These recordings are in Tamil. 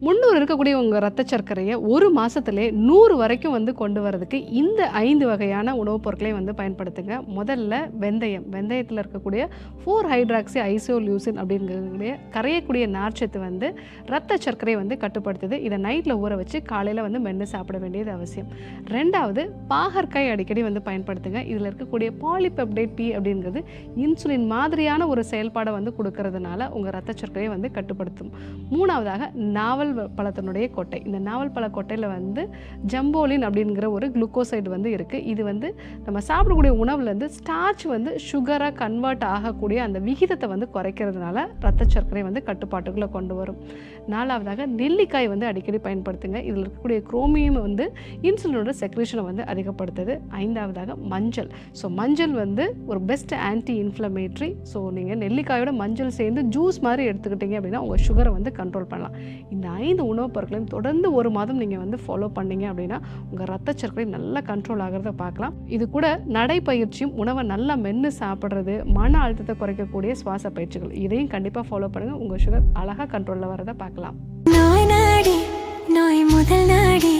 முந்நூறு இருக்கக்கூடிய உங்கள் ரத்த சர்க்கரையை ஒரு மாதத்துலேயே நூறு வரைக்கும் வந்து கொண்டு வரதுக்கு இந்த ஐந்து வகையான உணவுப் பொருட்களையும் வந்து பயன்படுத்துங்க. முதல்ல வெந்தயம். வெந்தயத்தில் இருக்கக்கூடிய ஃபோர் ஹைட்ராக்சி ஐசோலியூசின் அப்படிங்கக்கூடிய கரையக்கூடிய நார்ச்சத்து வந்து ரத்த சர்க்கரையை வந்து கட்டுப்படுத்துது. இதை நைட்டில் ஊற வச்சு காலையில் வந்து மென்று சாப்பிட வேண்டியது அவசியம். ரெண்டாவது பாகற்காய் அடிக்கடி வந்து பயன்படுத்துங்க. இதில் இருக்கக்கூடிய பாலிபெப்டைட் பி அப்படிங்கிறது இன்சுலின் மாதிரியான ஒரு செயல்பாடை வந்து கொடுக்கறதுனால உங்கள் ரத்த சர்க்கரையை வந்து கட்டுப்படுத்தும். மூணாவதாக நாவல் நாவல் பழத்தினுடைய கொட்டை. இந்த நாவல் பழ கொட்டையில் வந்து ஜம்போலின் அப்படிங்கிற ஒரு குளுக்கோசைடு வந்து இருக்குது இது வந்து நம்ம சாப்பிடக்கூடிய உணவுலேருந்து ஸ்டார்ச் வந்து சுகராக கன்வெர்ட் ஆகக்கூடிய அந்த விகிதத்தை வந்து குறைக்கிறதுனால ரத்த சர்க்கரை வந்து கட்டுப்பாட்டுக்குள்ளே கொண்டு வரும். நாலாவதாக நெல்லிக்காய் வந்து அடிக்கடி பயன்படுத்துங்க. இதில் இருக்கக்கூடிய குரோமியம் வந்து இன்சுலினோட செக்ரேஷனை வந்து அதிகப்படுத்துது. ஐந்தாவதாக மஞ்சள். ஸோ மஞ்சள் வந்து ஒரு பெஸ்ட் ஆன்டி இன்ஃப்ளமேட்ரி ஸோ நீங்கள் நெல்லிக்காயோட மஞ்சள் சேர்ந்து ஜூஸ் மாதிரி எடுத்துக்கிட்டீங்க அப்படின்னா உங்கள் சுகரை வந்து கண்ட்ரோல் பண்ணலாம். இந்த ஐந்து உணவுப் பொருட்களையும் தொடர்ந்து ஒரு மாதம் நீங்கள் வந்து ஃபாலோ பண்ணீங்க அப்படின்னா உங்கள் ரத்த சர்க்கரை நல்லா கண்ட்ரோல் ஆகிறத பார்க்கலாம். இது கூட நடைப்பயிற்சியும் உணவை நல்லா மென்று சாப்பிட்றது மன அழுத்தத்தை குறைக்கக்கூடிய சுவாச பயிற்சிகள். இதையும் கண்டிப்பாக ஃபாலோ பண்ணுங்கள் உங்கள் சுகர் அழகாக கண்ட்ரோலில் வரதை பார்க்கலாம். நோய் நாடி நோய் முதல் நாடி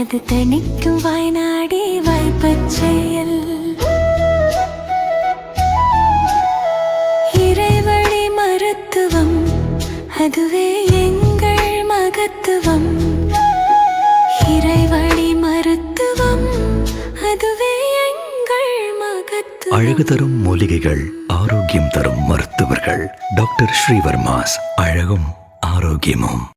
அது தணிக்கும் வாய்நாடி வாய்ப்பச் செயல். இறைவழி மருத்துவம் அதுவே மகத்துவம் இறைவழி மருத்துவம் அதுவே எங்கள் மகத்துவம். அழகு தரும் மூலிகைகள் ஆரோக்கியம் தரும் மருத்துவர்கள். டாக்டர் ஸ்ரீவர்மாஸ் அழகும் ஆரோக்கியமும்.